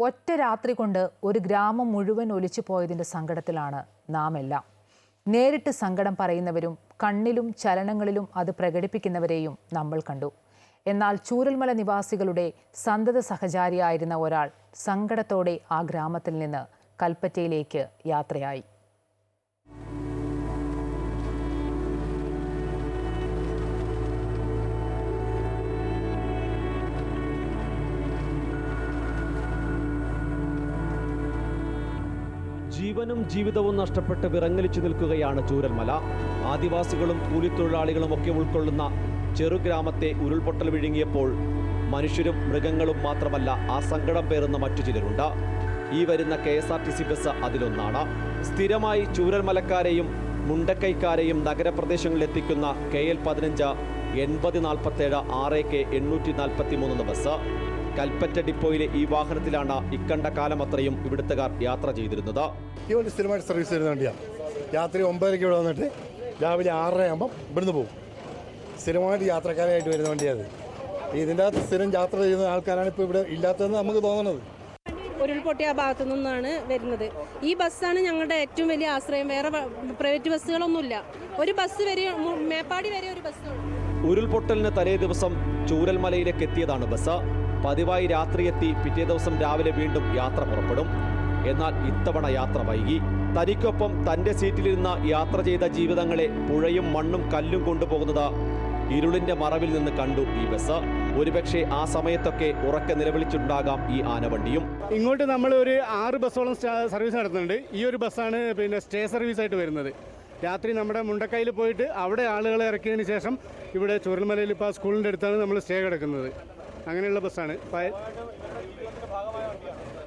ഒറ്റ രാത്രി കൊണ്ട് ഒരു ഗ്രാമം മുഴുവൻ ഒലിച്ചു പോയതിന്റെ സങ്കടത്തിലാണ് നാം എല്ലാം. നേരിട്ട് സങ്കടം പറയുന്നവരും കണ്ണിലും ചലനങ്ങളിലും അത് പ്രകടിപ്പിക്കുന്നവരെയും നമ്മൾ കണ്ടു. എന്നാൽ ചൂരൽമല നിവാസികളുടെ സന്തത സഹചാരിയായിരുന്ന ഒരാൾ സങ്കടത്തോടെ ആ ഗ്രാമത്തിൽ നിന്ന് കൽപ്പറ്റയിലേക്ക് യാത്രയായി. ജീവനും ജീവിതവും നഷ്ടപ്പെട്ട് വിറങ്ങലിച്ചു നിൽക്കുകയാണ് ചൂരൽമല. ആദിവാസികളും കൂലിത്തൊഴിലാളികളും ഒക്കെ ഉൾക്കൊള്ളുന്ന ചെറുഗ്രാമത്തെ ഉരുൾപൊട്ടൽ വിഴുങ്ങിയപ്പോൾ മനുഷ്യരും മൃഗങ്ങളും മാത്രമല്ല ആ സങ്കടം പേറുന്ന മറ്റു ചിലരുണ്ട്. ഈ വരുന്ന K S R T C bus അതിലൊന്നാണ്. സ്ഥിരമായി ചൂരൽമലക്കാരെയും മുണ്ടക്കൈക്കാരെയും നഗരപ്രദേശങ്ങളിൽ എത്തിക്കുന്ന കെ എൽ പതിനഞ്ച് എൺപത് നാൽപ്പത്തേഴ് ആറ് കെ എണ്ണൂറ്റി നാൽപ്പത്തി മൂന്ന് ബസ്. കൽപ്പറ്റ ഡിപ്പോയിലെ ഈ വാഹനത്തിലാണ് ഇക്കണ്ട കാലം അത്രയും ഇവിടുത്തുകാർ യാത്ര ചെയ്തിരുന്നത്. ഈ വണ്ടി സ്ഥിരമായിട്ട് സർവീസ് തരുന്ന വണ്ടിയാണ് രാത്രി ഒമ്പതരയ്ക്ക് ഇവിടെ വന്നിട്ട് രാവിലെ ആറര ആകുമ്പം ഇവിടുന്ന് പോകും. സ്ഥിരമായിട്ട് യാത്രക്കാരായിട്ട് വരുന്ന വണ്ടിയാണ് ഇതിന്റെ അകത്ത് സ്ഥിരം യാത്ര ചെയ്യുന്ന ആൾക്കാരാണ് ഇപ്പോൾ ഇവിടെ ഇല്ലാത്തതെന്ന് നമുക്ക് തോന്നുന്നത് ഉരുൾപൊട്ടിയ ഭാഗത്തു നിന്നാണ് വരുന്നത്. ഈ ബസ്സാണ് ഞങ്ങളുടെ ഏറ്റവും വലിയ ആശ്രയം. വേറെ പ്രൈവറ്റ് ബസ്സുകളൊന്നുമില്ല. ഒരു ബസ് വരെ മേപ്പാടി വരെ ഒരു ബസ് ഉരുൾപൊട്ടലിന് തലേ ദിവസം ചൂരൽമലയിലേക്ക് എത്തിയതാണ് ബസ്. പതിവായി രാത്രി എത്തി പിറ്റേ ദിവസം രാവിലെ വീണ്ടും യാത്ര പുറപ്പെടും. എന്നാൽ ഇത്തവണ യാത്ര വൈകി. തനിക്കൊപ്പം തന്റെ സീറ്റിലിരുന്ന യാത്ര ചെയ്ത ജീവിതങ്ങളെ പുഴയും മണ്ണും കല്ലും കൊണ്ടുപോകുന്നത് ഇരുളിന്റെ മറവിൽ നിന്ന് കണ്ടു ഈ ബസ്. ഒരുപക്ഷെ ആ സമയത്തൊക്കെ ഉറക്കെ നിലവിളിച്ചിട്ടുണ്ടാകാം ഈ ആനവണ്ടിയും. ഇങ്ങോട്ട് നമ്മൾ ഒരു ആറ് ബസ്സോളം സർവീസ് നടത്തുന്നുണ്ട്. ഈ ഒരു ബസ്സാണ് പിന്നെ സ്റ്റേ സർവീസ് ആയിട്ട് വരുന്നത്. രാത്രി നമ്മുടെ മുണ്ടക്കയിൽ പോയിട്ട് അവിടെ ആളുകളെ ഇറക്കിയതിന് ശേഷം ഇവിടെ ചുരൽമലയിൽ ഇപ്പോൾ സ്കൂളിന്റെ അടുത്താണ് നമ്മൾ സ്റ്റേ കിടക്കുന്നത്. അങ്ങനെയുള്ള ബസ്സാണ്.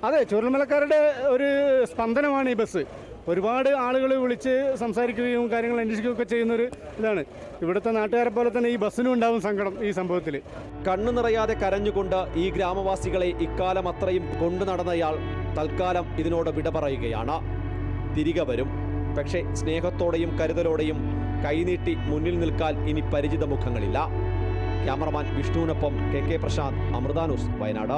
അതെ ചുരൽമലക്കാരുടെ ഒരു സ്പന്ദനമാണ് ഈ ബസ്. ഒരുപാട് ആളുകൾ വിളിച്ച് സംസാരിക്കുകയും കാര്യങ്ങൾ അന്വേഷിക്കുകയും ഒക്കെ ചെയ്യുന്നൊരു ഇതാണ്. ഇവിടുത്തെ നാട്ടുകാരെ പോലെ തന്നെ ഈ ബസ്സിനും ഉണ്ടാവും സങ്കടം ഈ സംഭവത്തിൽ കണ്ണു നിറയാതെ കരഞ്ഞുകൊണ്ട് ഈ ഗ്രാമവാസികളെ ഇക്കാലം അത്രയും കൊണ്ടു നടന്നയാൾ തൽക്കാലം ഇതിനോട് വിട പറയുകയാണ്. തിരികെ വരും. പക്ഷേ സ്നേഹത്തോടെയും കരുതലോടെയും കൈനീട്ടി മുന്നിൽ നിൽക്കാൻ ഇനി പരിചിത മുഖങ്ങളില്ല. ക്യാമറമാൻ വിഷ്ണുവിനൊപ്പം കെ കെ പ്രശാന്ത് അമൃതാനൂസ് വയനാട്.